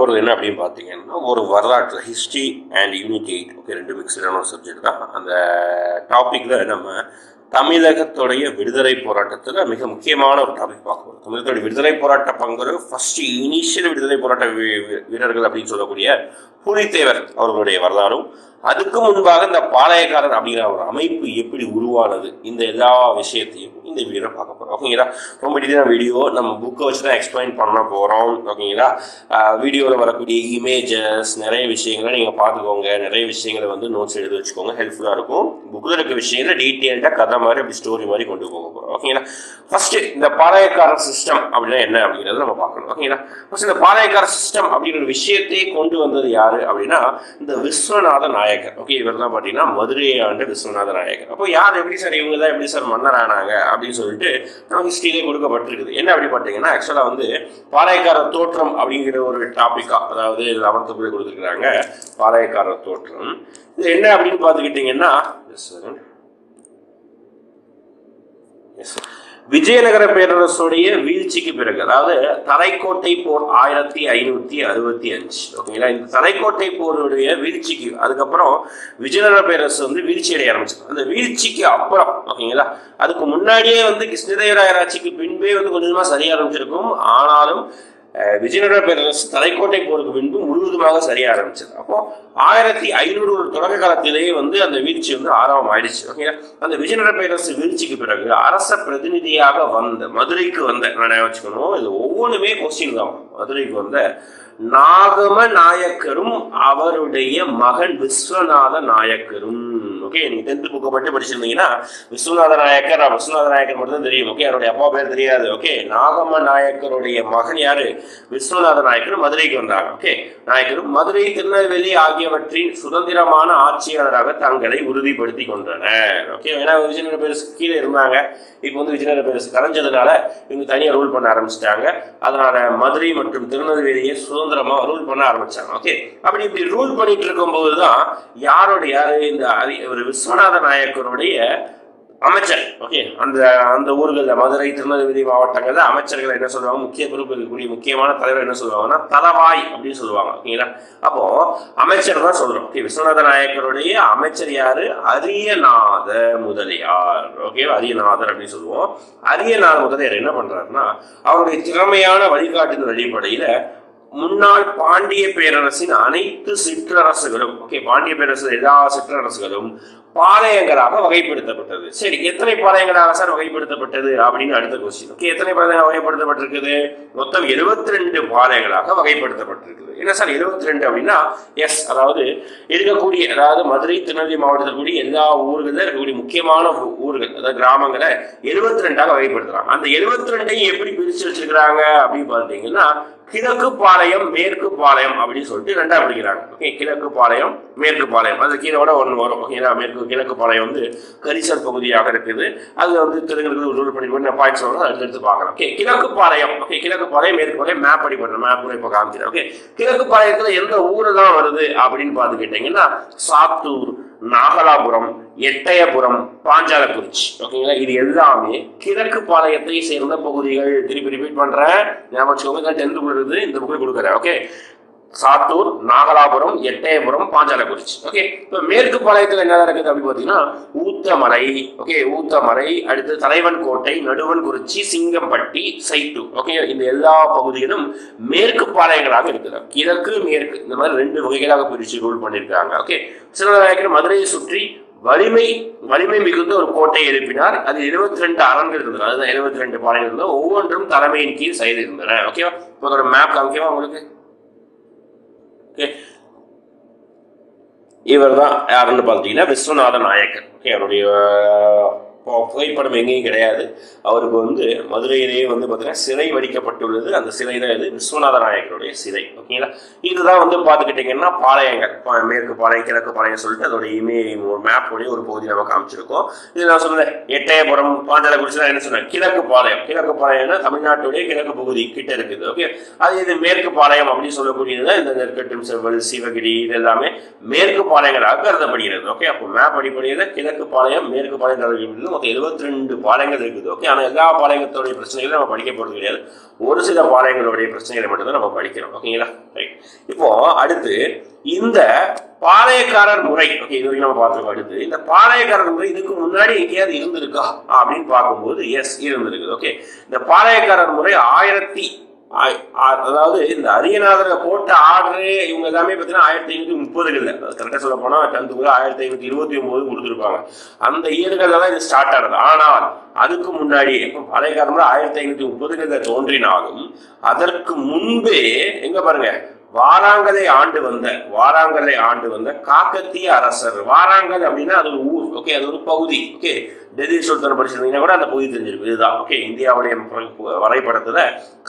நம்ம என்ன அப்படின்னு பார்த்தீங்கன்னா ஒரு வரலாற்று ஹிஸ்ட்ரி அண்ட் யூனிட்டி ஓகே ரெண்டு மிக்சடான ஒரு சப்ஜெக்ட் தான். அந்த டாப்பிக்கில் நம்ம தமிழகத்துடைய விடுதலை போராட்டத்தில் மிக முக்கியமான ஒரு டாபிக் பார்க்க போகிறோம் தமிழகத்துடைய விடுதலை போராட்ட பங்கு ஃபர்ஸ்ட் இனிஷியல் விடுதலை போராட்ட வீ- வீரர்கள் அப்படின்னு சொல்லக்கூடிய புலித்தேவர் அவர்களுடைய வரலாறும் அதுக்கு முன்பாக இந்த பாளையக்காரர் அப்படிங்கிற ஒரு அமைப்பு எப்படி உருவானது இந்த எல்லா விஷயத்தையும் இந்த வீடியோவில் பார்க்க போகிறோம் ஓகேங்களா? ரொம்ப டீட்டெயிலான வீடியோ நம்ம புக்கை வச்சு தான் எக்ஸ்பிளைன் பண்ண போகிறோம் ஓகேங்களா? வீடியோவில் வரக்கூடிய இமேஜஸ் நிறைய விஷயங்களை நீங்கள் பார்த்துக்கோங்க. நிறைய விஷயங்களை வந்து நோட்ஸ் எழுதி வச்சுக்கோங்க. ஹெல்ப்ஃபுல்லாக இருக்கும். புக்கில் இருக்க விஷயங்களை டீட்டெயில்டாக கதை மாதிரி அப்படி ஸ்டோரி மாதிரி கொண்டு போக போகிறோம் ஓகேங்களா? ஃபஸ்ட்டு இந்த பாளையக்கார சிஸ்டம் அப்படின்னா என்ன அப்படிங்கிறத நம்ம பார்க்கணும். ஓகேங்களா? ஃபஸ்ட் இந்த பாளையக்கார சிஸ்டம் அப்படிங்கிற ஒரு விஷயத்தை கொண்டு வந்தது யார் அப்படின்னா இந்த விஸ்வநாத நாயகர். ஓகே இவர் தான் பார்த்தீங்கன்னா மதுரையை ஆண்டு விஸ்வநாத நாயகர். அப்போ யார் எப்படி சார் இவங்க தான் எப்படி சார் மன்னர் ஆனாங்க அப்படின்னு சொல்லிட்டு நம்ம ஹிஸ்ட்ரியிலே கொடுக்கப்பட்டிருக்குது. என்ன அப்படி பார்த்தீங்கன்னா ஆக்சுவலாக வந்து பாளையக்கார தோற்றம் அப்படிங்கிற ஒரு டாப்பிக்கா அதாவது லெவன்த்து போய் கொடுத்துருக்குறாங்க. பாளையக்கார தோற்றம். இது என்ன அப்படின்னு பார்த்துக்கிட்டிங்கன்னா எஸ் சார் விஜயநகர பேரரசுடைய வீழ்ச்சிக்கு பிறகு அதாவது தரைக்கோட்டை போர் ஆயிரத்தி ஐநூத்தி அறுபத்தி அஞ்சு ஓகேங்களா இந்த தரைக்கோட்டை போருடைய வீழ்ச்சிக்கு அதுக்கப்புறம் விஜயநகர பேரரசு வந்து வீழ்ச்சி அடைய ஆரம்பிச்சது. அந்த வீழ்ச்சிக்கு அப்புறம் ஓகேங்களா அதுக்கு முன்னாடியே வந்து கிருஷ்ணதேவராயராட்சிக்கு பின்பே வந்து கொஞ்சமா சரியா ஆரம்பிச்சிருக்கும். ஆனாலும் விஜயநகர பேரரசு தலைக்கோட்டை போருக்கு பின்பு முழுவதுமாக சரிய ஆரம்பிச்சது. அப்போ ஆயிரத்தி ஐநூறு தொடக்க காலத்திலேயே வந்து அந்த வீழ்ச்சி வந்து ஆரம்பம் ஆயிடுச்சு. ஓகே அந்த விஜயநகர பேரரசு வீழ்ச்சிக்கு பிறகு அரச பிரதிநிதியாக வந்த மதுரைக்கு வந்த நான் வச்சுக்கணும் இது ஒவ்வொன்றுமே கொஸ்டின் தான். மதுரைக்கு வந்த நாகம நாயக்கரும் அவருடைய மகன் விஸ்வநாத நாயக்கரும் ஓகே நீங்க டென்த் புக்கை மட்டும் படிச்சிருந்தீங்கன்னா விஸ்வநாத நாயக்கர் விஸ்வநாத நாயக்கர் மட்டும் தான் தெரியும். ஓகே அவருடைய அப்பா பேர் தெரியாது. ஓகே நாகம நாயக்கருடைய மகன் யாரு? விஸ்வநாத நாயக்கர் மதுரைக்கு வந்தாங்க ஓகே நாயக்கரும் மதுரை திருநெல்வேலி ஆகியவற்றின் சுதந்திரமான ஆட்சியாளராக தங்களை உறுதிப்படுத்தி கொண்டனர். ஓகே ஏன்னா விஜயநகர பேரரசு கீழே இருந்தாங்க. இப்போ வந்து விஜயநகர பேரரசு கலைஞ்சதுனால இவங்க தனியாக ரூல் பண்ண ஆரம்பிச்சிட்டாங்க. அதனால மதுரை மற்றும் திருநெல்வேலியை சுதந்திர சுதந்திரமா ரூல் பண்ண ஆரம்பிச்சாங்க. ஓகே அப்படி இப்படி ரூல் பண்ணிட்டு இருக்கும்போது தான் யாருடைய யாரு இந்த ஒரு விஸ்வநாத நாயக்கருடைய அமைச்சர். ஓகே அந்த அந்த ஊர்களில் மதுரை திருநெல்வேலி மாவட்டங்கள்ல அமைச்சர்கள் என்ன சொல்லுவாங்க? முக்கிய பொறுப்பு இருக்கக்கூடிய முக்கியமான தலைவர் என்ன சொல்லுவாங்கன்னா தலவாய் அப்படின்னு சொல்லுவாங்க. ஓகேங்களா அப்போ அமைச்சர் தான் சொல்றோம். ஓகே விஸ்வநாத நாயக்கருடைய அமைச்சர் யாரு? அரியநாத முதலியார். ஓகே அரியநாதர் அப்படின்னு சொல்லுவோம். அரியநாத முதலியார் என்ன பண்றாருன்னா அவருடைய திறமையான வழிகாட்டுதல் அடிப்படையில முன்னாள் பாண்டிய பேரரசின் அனைத்து சிற்றரசுகளும் ஓகே பாண்டிய பேரரசு எல்லா சிற்றரசுகளும் பாளையங்களாக வகைப்படுத்தப்பட்டது. சரி எத்தனை பாளையங்களாக சார் வகைப்படுத்தப்பட்டது அப்படின்னு அடுத்த கொஸ்டின் ஓகே எத்தனை பாளையங்கள் வகைப்படுத்தப்பட்டிருக்குது? மொத்தம் 72 ரெண்டு பாளையங்களாக வகைப்படுத்தப்பட்டிருக்குது. என்ன சார் 72 ரெண்டு அப்படின்னா எஸ் அதாவது இருக்கக்கூடிய அதாவது மதுரை திருநெல்வேலி மாவட்டத்தில் கூடிய எல்லா ஊர்களில் இருக்கக்கூடிய முக்கியமான ஊ- ஊர்கள் அதாவது கிராமங்களை 72 ரெண்டாக வகைப்படுத்துறாங்க அந்த 72 ரெண்டையும் எப்படி பிரித்து வச்சிருக்கிறாங்க அப்படின்னு பார்த்தீங்கன்னா கிழக்கு பாளையம் மேற்கு பாளையம் அப்படின்னு சொல்லிட்டு ரெண்டா பிடிக்கிறாங்க ஓகே கிழக்கு பாளையம் மேற்கு பாளையம். அது கீழோட ஒன்று வரும். ஓகேங்களா மேற்கு கிழக்கு பாளையம் வந்து கரிசல் பகுதியாக இருக்குது. அது வந்து தெலுங்கு ரூல் பண்ணி பண்ண பாயிண்ட்ஸ் வரும் அதை எடுத்து பார்க்கலாம். ஓகே கிழக்கு பாளையம் ஓகே கிழக்கு பாளையம் மேற்கு பாளையம் மேப் அடி பண்ணுறேன் மேப் கூட இப்போ காமிக்கிறேன் ஓகே கிழக்கு பாளையத்தில் எந்த ஊர் தான் வருது அப்படின்னு பார்த்துக்கிட்டிங்கன்னா சாத்தூர் நாகலாபுரம் எட்டயபுரம் பாஞ்சாலக்குறிச்சி. ஓகேங்களா இது எல்லாமே கிழக்கு பாளையத்தை சேர்ந்த பகுதிகள். திருப்பி ரிப்பீட் பண்றேன். ஞாபகம் டென்த் கொடுக்குறது இந்த புக்கு கொடுக்குறேன் ஓகே சாத்தூர் நாகலாபுரம் எட்டயபுரம் பாஞ்சாலக்குறிச்சி. ஓகே இப்போ மேற்கு பாளையத்தில் என்ன இருக்குது அப்படின்னு பார்த்தீங்கன்னா ஊத்தமலை. ஓகே ஊத்தமலை அடுத்து தலைவன் கோட்டை நடுவன் குறிச்சி சிங்கம்பட்டி சைட்டு. ஓகே இந்த எல்லா பகுதிகளும் மேற்கு பாளையங்களாக இருக்குது. கிழக்கு மேற்கு. இந்த மாதிரி ரெண்டு வகைகளாக பிரித்து ரூல் பண்ணியிருக்காங்க. ஓகே சிலநாயக்கர் மதுரையை சுற்றி வலிமை வலிமை மிகுந்த ஒரு கோட்டை எழுப்பினார். அது 72 ரெண்டு அரண்கள் இருந்தது. அதுதான் 72 ரெண்டு பாளையங்கள் இருந்தது ஒவ்வொன்றும் தலைமையின் கீழ் செய்து இருந்தன. ஓகேவா இப்போ மேப் காமிக்கவா உங்களுக்கு? ஓகே. இவர் தான் யாருன்னு பார்த்தீங்கன்னா விஸ்வநாத நாயக்கர். ஓகே அவருடைய புகைப்படம் எங்கேயும் கிடையாது. அவருக்கு வந்து மதுரையிலேயே வந்து பார்த்தீங்கன்னா சிலை வடிக்கப்பட்டுள்ளது. அந்த சிலை தான் இது. விஸ்வநாத நாயக்கருடைய சிலை. ஓகேங்களா? இதுதான் வந்து பார்த்துக்கிட்டிங்கன்னா பாளையங்கள். மேற்கு பாளையம் கிழக்கு பாளையம் சொல்லிட்டு அதோட இமே ஒரு மேப்போடைய ஒரு பகுதி நம்ம காமிச்சிருக்கோம். இது நான் சொன்னேன் எட்டயபுரம் பாஞ்சாலக்குறிச்சி என்ன சொன்னேன்? கிழக்கு பாளையம். கிழக்கு பாளையம்னா தமிழ்நாட்டுடைய கிழக்கு பகுதி கிட்ட இருக்குது. ஓகே? அது இது மேற்கு பாளையம் அப்படின்னு சொல்லக்கூடியது இந்த நெற்கட்டும் செவ்வல் சிவகிரி இது எல்லாமே மேற்கு பாளையங்களாக கருதப்படுகிறது. ஓகே? அப்போ மேப் அடிப்படையில் கிழக்கு பாளையம் மேற்கு பாளையம் மொத்தம் எழுபத்தி ரெண்டு பாளையங்கள் இருக்குது. ஓகே ஆனால் எல்லா பாளையத்தோடைய பிரச்சனைகளும் நம்ம படிக்க போகிறது கிடையாது. ஒரு சில பாளையங்களுடைய பிரச்சனைகளை மட்டும்தான் நம்ம படிக்கிறோம். ஓகேங்களா ரைட் இப்போ அடுத்து இந்த பாளையக்காரர் முறை. ஓகே இது வரைக்கும் நம்ம பார்த்துருக்கோம் அடுத்து. இந்த பாளையக்காரர் முறை இதுக்கு முன்னாடி எங்கேயாவது இருந்திருக்கா? அப்படின்னு பார்க்கும்போது எஸ் இருந்திருக்குது. ஓகே இந்த பாளையக்காரர் முறை ஆயிரத்தி அதாவது இந்த அரியநாதரை போட்ட ஆர்டரே இவங்க எல்லாமே பார்த்தீங்கன்னா ஆயிரத்தி ஐநூத்தி அது கரெக்டாக சொல்ல போனா டென்த்துக்குள்ள ஆயிரத்தி ஐநூத்தி இருபத்தி ஒன்பது கொடுத்துருப்பாங்க. அந்த இயர்கள்ல தான் இது ஸ்டார்ட் ஆனது. ஆனால் அதுக்கு முன்னாடி பழைய காலம்ல ஆயிரத்தி ஐநூத்தி முப்பதுகளில் தோன்றினாலும் அதற்கு முன்பே எங்க பாருங்க வாராங்கலை ஆண்டு வந்த வாராங்கலை ஆண்டு வந்த காக்கத்திய அரசர். வாராங்கல் அப்படின்னா அது ஒரு ஊர் ஓகே அது ஒரு பகுதி ஓகே டெல்லி சுல்தான் படிச்சிருந்தீங்கன்னா கூட அந்த பகுதி தெரிஞ்சிருக்கும் இதுதான் ஓகே இந்தியாவுடைய வரைபடத்தில் வரைபடத்துல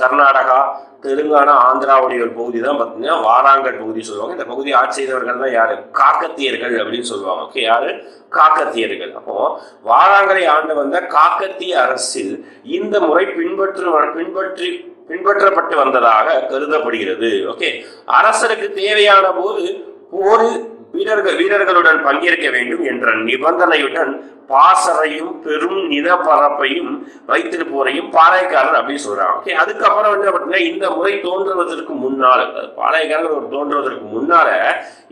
கர்நாடகா தெலுங்கானா ஆந்திராவுடைய ஒரு பகுதி தான் பார்த்தீங்கன்னா வாராங்கல் பகுதி சொல்லுவாங்க. இந்த பகுதி ஆட்சி செய்தவர்கள் தான் யாரு? காக்கத்தியர்கள் அப்படின்னு சொல்லுவாங்க ஓகே யாரு? காக்கத்தியர்கள். அப்போ வாராங்கலை ஆண்டு வந்த காக்கத்திய அரசில் இந்த முறை பின்பற்று பின்பற்றி பின்பற்றப்பட்டு வந்ததாக கருதப்படுகிறது. ஓகே அரசருக்கு தேவையான போது போரில் வீரர்கள் வீரர்களுடன் பங்கேற்க வேண்டும் என்ற நிபந்தனையுடன் பாசறையும் பெரும் நிலப்பரப்பையும் வைத்திருப்போரையும் பாளையக்காரர் அப்படின்னு சொல்றாங்க ஓகே அதுக்கப்புறம் வந்து பார்த்தீங்கன்னா இந்த முறை தோன்றுவதற்கு முன்னால் பாளையக்காரர் ஒரு தோன்றுவதற்கு முன்னால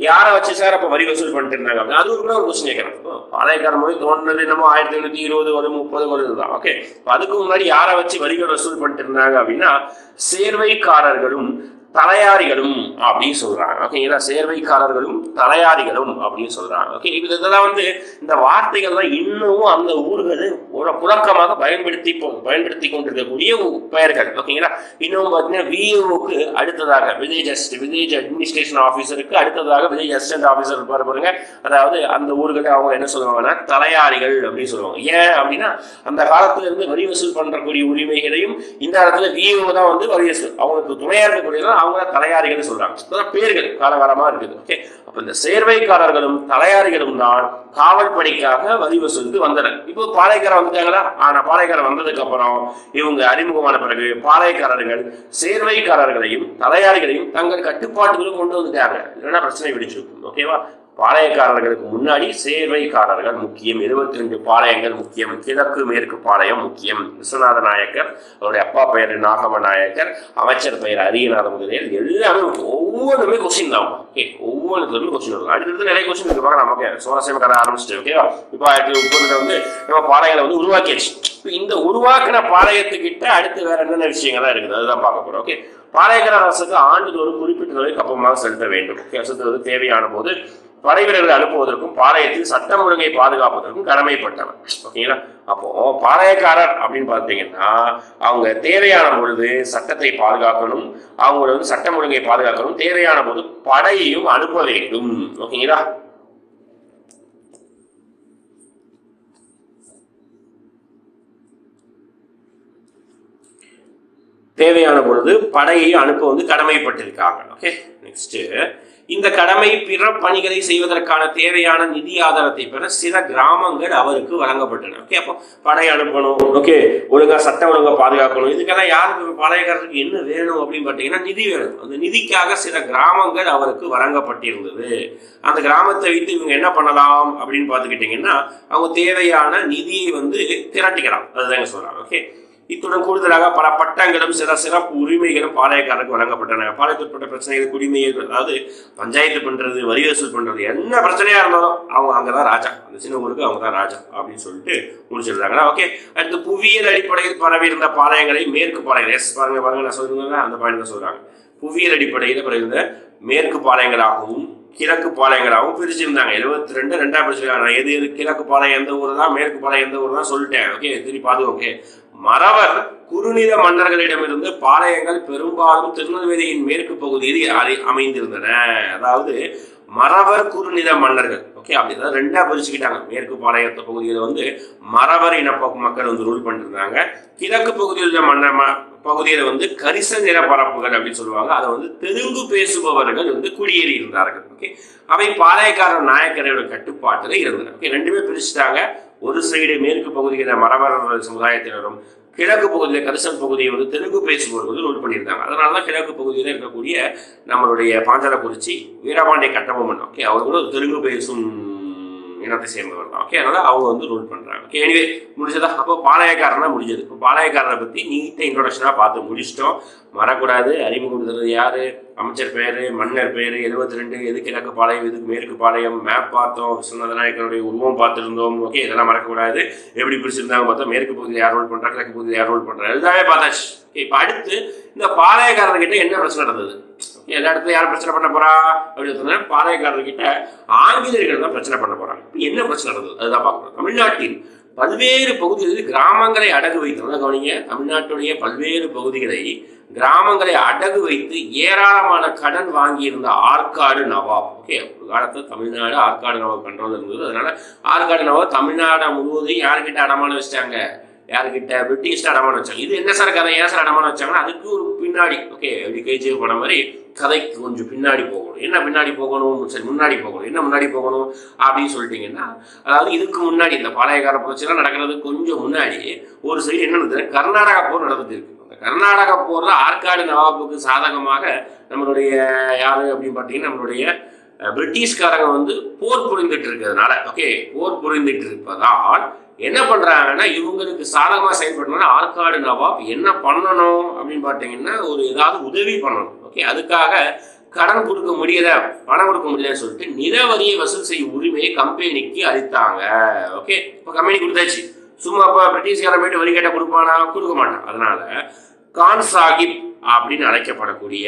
யாரை வச்சு சார் அப்ப வரி வசூல் பண்ணிட்டு இருந்தாங்க? அப்படின்னா அது ஒரு கூட ஒரு கொஸ்டின் கேட்கறேன். பாளையக்காரர் முறை தோன்றது என்னமோ ஆயிரத்தி எழுநூத்தி இருபது ஒரு முப்பது ஒரு இதுதான். ஓகே அதுக்கு முன்னாடி யாரை வச்சு வரிகள் வசூல் பண்ணிட்டு இருந்தாங்க அப்படின்னா சேர்வைக்காரர்களும் தலையாரிகளும் அப்படின்னு சொல்றாங்க. ஓகேங்களா சேர்வைக்காரர்களும் தலையாரிகளும் அப்படின்னு சொல்றாங்க. ஓகே இது இதெல்லாம் வந்து இந்த வார்த்தைகள்லாம் இன்னமும் அந்த ஊர்களை ஒரு புழக்கமாக பயன்படுத்தி கொ- பயன்படுத்தி கொண்டிருக்கக்கூடிய பெயர்கள் ஓகேங்களா? இன்னும் பார்த்தீங்கன்னா விஏஓக்கு அடுத்ததாக வில்லேஜ் அசிஸ்ட் வில்லேஜ் அட்மினிஸ்ட்ரேஷன் ஆஃபீஸருக்கு அடுத்ததாக வில்லேஜ் அசிஸ்டன்ட் ஆஃபீஸர் இருப்பாரு பாருங்க. அதாவது அந்த ஊர்களை அவங்க என்ன சொல்லுவாங்கன்னா தலையாரிகள் அப்படின்னு சொல்லுவாங்க. ஏன் அப்படின்னா அந்த காலத்துல இருந்து வரி வசூல் பண்ணக்கூடிய உரிமைகளையும் இந்த இடத்துல விஏஓ தான் வந்து வரி வசூல். அவங்களுக்கு துணையா இருக்கக்கூடியதான் அவங்க தான் தலையாரிகள் சொல்றாங்க பேர்கள் காலகாலமா இருக்குது. ஓகே? அப்ப இந்த சேர்வைக்காரர்களும் தலையாரிகளும் தான் காவல் பணிக்காக வரி வசூலுக்கு வந்தனர் இப்போ பாளையக்காரர் வந்துட்டாங்களா? ஆனா பாளையக்காரர் வந்ததுக்கு அப்புறம் இவங்க அறிமுகமான பிறகு பாளையக்காரர்கள் சேர்வைக்காரர்களையும் தலையாளிகளையும் தங்கள் கட்டுப்பாட்டுகளும் கொண்டு வந்துட்டாங்க. இல்லைன்னா பிரச்சனை விடுச்சு ஓகேவா பாளையக்காரர்களுக்கு முன்னாடி சேர்வைக்காரர்கள் முக்கியம். இருபத்தி ரெண்டு பாளையங்கள் முக்கியம். கிழக்கு மேற்கு பாளையம் முக்கியம். விஸ்வநாத நாயக்கர் அவருடைய அப்பா பெயர் நாகம நாயக்கர் அமைச்சர் பெயர் அரியநாத முதலியர். எல்லாமே ஒவ்வொன்றுமே கொஸ்டின் தான். ஓகே ஒவ்வொன்றுத்துலையும் கொஸ்டின் வரும் அடுத்தது நிறைய கொஸ்டின் இருக்கு. பார்க்க நமக்கு சுவாரஸ்யமா கதை ஆரம்பிச்சிட்டு ஓகேவா இப்போ ஆயிரத்தி முப்பதுல வந்து நம்ம பாளையங்களை வந்து உருவாக்கியாச்சு. இப்போ இந்த உருவாக்கின பாளையத்துக்கிட்ட அடுத்து வேற என்னென்ன விஷயங்கள்லாம் இருக்குது? அதுதான் பார்க்க போறோம். ஓகே பாளையக்கார அரசுக்கு ஆண்டுதோறும் குறிப்பிட்ட தொகை கப்பமாக செலுத்த வேண்டும். ஓகே செலுத்துவது தேவையான போது படை வீரர்கள் அனுப்புவதற்கும் பாளையத்தில் சட்டம் ஒழுங்கை பாதுகாப்பதற்கும் கடமைப்பட்டவர். ஓகேங்களா? அப்போ பாளையக்காரர் அப்படின்னு பார்த்தீங்கன்னா அவங்க தேவையான பொழுது சட்டத்தை பாதுகாக்கணும் அவங்க வந்து சட்டம் ஒழுங்கை பாதுகாக்கணும் தேவையான போது படையையும் அனுப்ப வேண்டும். ஓகேங்களா? தேவையான பொழுது படையை அனுப்ப வந்து கடமைப்பட்டிருக்காங்க. ஓகே நெக்ஸ்ட் இந்த கடமை பிற பணிகளை செய்வதற்கான தேவையான நிதி ஆதாரத்தை பெற சில கிராமங்கள் அவருக்கு வழங்கப்பட்டன. ஓகே அப்போ படை அனுப்பணும். ஓகே ஒழுங்கா சட்டம் ஒழுங்கா பாதுகாக்கணும். இதுக்கெல்லாம் யாருக்கு படையக்காரருக்கு என்ன வேணும் அப்படின்னு பார்த்தீங்கன்னா நிதி வேணும். அந்த நிதிக்காக சில கிராமங்கள் அவருக்கு வழங்கப்பட்டிருந்தது. அந்த கிராமத்தை வைத்து இவங்க என்ன பண்ணலாம் அப்படின்னு பார்த்துக்கிட்டிங்கன்னா அவங்க தேவையான நிதியை வந்து திரட்டிக்கலாம். அதுதாங்க சொல்றாங்க. ஓகே இத்துடன் கூடுதலாக பல பட்டங்களும் சில சிறப்பு உரிமைகளும் பாளையக்காரருக்கு வழங்கப்பட்டன. பாளையத்துட்பட்ட பிரச்சனைகள் உரிமையை அதாவது பஞ்சாயத்து பண்றது வரி வசூல் பண்றது என்ன பிரச்சனையா இருந்தாலும் அவங்க அங்கதான் ராஜா. அந்த சின்ன ஊருக்கு அவங்க தான் ராஜா அப்படின்னு சொல்லிட்டு முடிச்சிருந்தாங்கன்னா ஓகே. அடுத்து புவியியல் அடிப்படையில் பரவி இருந்த பாளையங்களை மேற்கு பாளையம் எஸ் பாருங்க பாருங்க நான் சொல்லுங்க அந்த பாயிண்ட் தான் சொல்றாங்க. புவியியல் அடிப்படையில் பரவியிருந்த மேற்கு பாளையங்களாகவும் கிழக்கு பாளையங்களாகவும் பிரிச்சிருந்தாங்க. எழுபத்தி ரெண்டு ரெண்டா பிரிச்சிருக்காங்க எது எது கிழக்கு பாளையம் எந்த ஊர் தான் மேற்கு பாளையம் எந்த ஊர் தான் சொல்லிட்டேன். ஓகே திருப்பி பாது ஓகே. மறவர் குறுநில மன்னர்களிடமிருந்து பாளையங்கள் பெரும்பாலும் திருநெல்வேலியின் மேற்கு பகுதியில் அமைந்திருந்தன. அதாவது மறவர் குறுநில மன்னர்கள். ஓகே அப்படிதான் ரெண்டா பிரிச்சுக்கிட்டாங்க. மேற்கு பாளையத்த பகுதியில் வந்து மறவர் இன மக்கள் வந்து ரூல் பண்ணிருந்தாங்க. கிழக்கு பகுதியில் உள்ள மன்னர் ம- பகுதியில் வந்து கரிச நிலப்பரப்புகள் அப்படின்னு சொல்லுவாங்க. அதை வந்து தெலுங்கு பேசுபவர்கள் வந்து குடியேறி இருந்தார்கள். ஓகே அவை பாளையக்காரர் நாயக்கரையோட கட்டுப்பாட்டில் இருந்தன. ஓகே ரெண்டுமே பிரிச்சுட்டாங்க. ஒரு சைடு மேற்கு பகுதியில் மரபர் சமுதாயத்தினரும் கிழக்கு பகுதியில் கரிசல் பகுதியை வந்து தெலுங்கு பேசுபவர்கள் ரூல் பண்ணியிருந்தாங்க அதனால தான் கிழக்கு பகுதியில் இருக்கக்கூடிய நம்மளுடைய பாஞ்சாலக்குறிச்சி வீரபாண்டிய கட்டபொம்மன் ஓகே அவர் கூட தெலுங்கு பேசும் இனத்தை சேர்ந்தவர் தான் ஓகே அதனால் அவங்க வந்து ரூல் பண்ணுறாங்க ஓகே எனிவே முடிஞ்சதா? அப்போ பாளையக்காரனா முடிஞ்சது. இப்போ பாளையக்காரனை பற்றி நீட்டாக இன்ட்ரொடக்ஷனாக பார்த்து முடிச்சிட்டோம். வரக்கூடாது. அறிமுகப்படுத்துறது யாரு? அமைச்சர் பேரு மன்னர் பேரு எழுபத்தி ரெண்டு எது கிழக்கு பாளையம் எதுக்கு மேற்கு பாளையம் மேப் பார்த்தோம். விஸ்வநாதநாயக்கனுடைய உருவம் பார்த்துருந்தோம். ஓகே இதெல்லாம் மறக்கக்கூடாது. எப்படி பிடிச்சிருந்தாங்க பார்த்தோம் மேற்கு பகுதியில் யார் ரோல் பண்றா கிழக்கு பகுதியில் யார் ரோல் பண்றா எல்லாமே பார்த்தாச்சு. ஓகே இப்போ அடுத்து இந்த பாளையக்காரர்கிட்ட என்ன பிரச்சனை நடந்தது? எல்லா இடத்துல யார் பிரச்சனை பண்ண போறா? அப்படின்னு சொன்னா பாளையக்காரர்கிட்ட ஆங்கிலேயர்கள் தான் பிரச்சனை பண்ண போறாங்க. இப்ப என்ன பிரச்சனை நடந்தது? அதுதான் பார்க்கணும். தமிழ்நாட்டின் பல்வேறு பகுதிகளில் கிராமங்களை அடகு வைத்து கவனிங்க. தமிழ்நாட்டுடைய பல்வேறு பகுதிகளை கிராமங்களை அடகு வைத்து ஏராளமான கடன் வாங்கியிருந்த ஆற்காடு நவாப். ஓகே ஒரு காலத்தில் தமிழ்நாடு ஆற்காடு நவாப் கண்ட்ரோல் இருந்தது. அதனால ஆற்காடு நவாப் தமிழ்நாடு முழுவதும் யாருக்கிட்ட அடமானம் வச்சிட்டாங்க யாருக்கிட்ட பிரிட்டிஷ்ட அடமானம் வச்சாங்க. இது என்ன சார் கதை? ஏன் சார் அடமானம் வச்சாங்கன்னா அதுக்கு ஒரு பின்னாடி ஓகே எப்படி கேஜி போன மாதிரி கதைக்கு கொஞ்சம் பின்னாடி போகணும். என்ன பின்னாடி போகணும்? சரி முன்னாடி போகணும். என்ன முன்னாடி போகணும்? அப்படின்னு சொல்லிட்டீங்கன்னா அதாவது இதுக்கு முன்னாடி இந்த பாளையக்கார புரட்சியெல்லாம் நடக்கிறதுக்கு கொஞ்சம் முன்னாடி ஒரு சைடு என்ன நடந்தது கர்நாடகா போர் நடந்துட்டு இருக்கு. கர்நாடக போரில் ஆற்காடு நவாபுக்கு சாதகமாக நம்மளுடைய யாரு அப்படின்னு பார்த்தீங்கன்னா நம்மளுடைய பிரிட்டிஷ்காரங்க வந்து போர் புரிந்துட்டு இருக்கிறதுனால ஓகே போர் புரிந்துட்டு இருப்பதால் என்ன பண்ணுறாங்கன்னா இவங்களுக்கு சாதகமாக செயல்படணும்னா ஆற்காடு நவாப் என்ன பண்ணணும் அப்படின்னு பார்த்தீங்கன்னா ஒரு ஏதாவது உதவி பண்ணணும். ஓகே அதுக்காக கடன் கொடுக்க முடியல பணம் கொடுக்க முடியலன்னு சொல்லிட்டு நிலவரியை வசூல் செய்யும் உரிமையை கம்பெனிக்கு அளித்தாங்க. ஓகே இப்போ கம்பெனி கொடுத்தாச்சு. சும்மா இப்போ பிரிட்டிஷ்காரன் போயிட்டு வரி கேட்டால் கொடுப்பானா? கொடுக்க மாட்டான். அதனால கான் சாஹிப் அப்படின்னு அழைக்கப்படக்கூடிய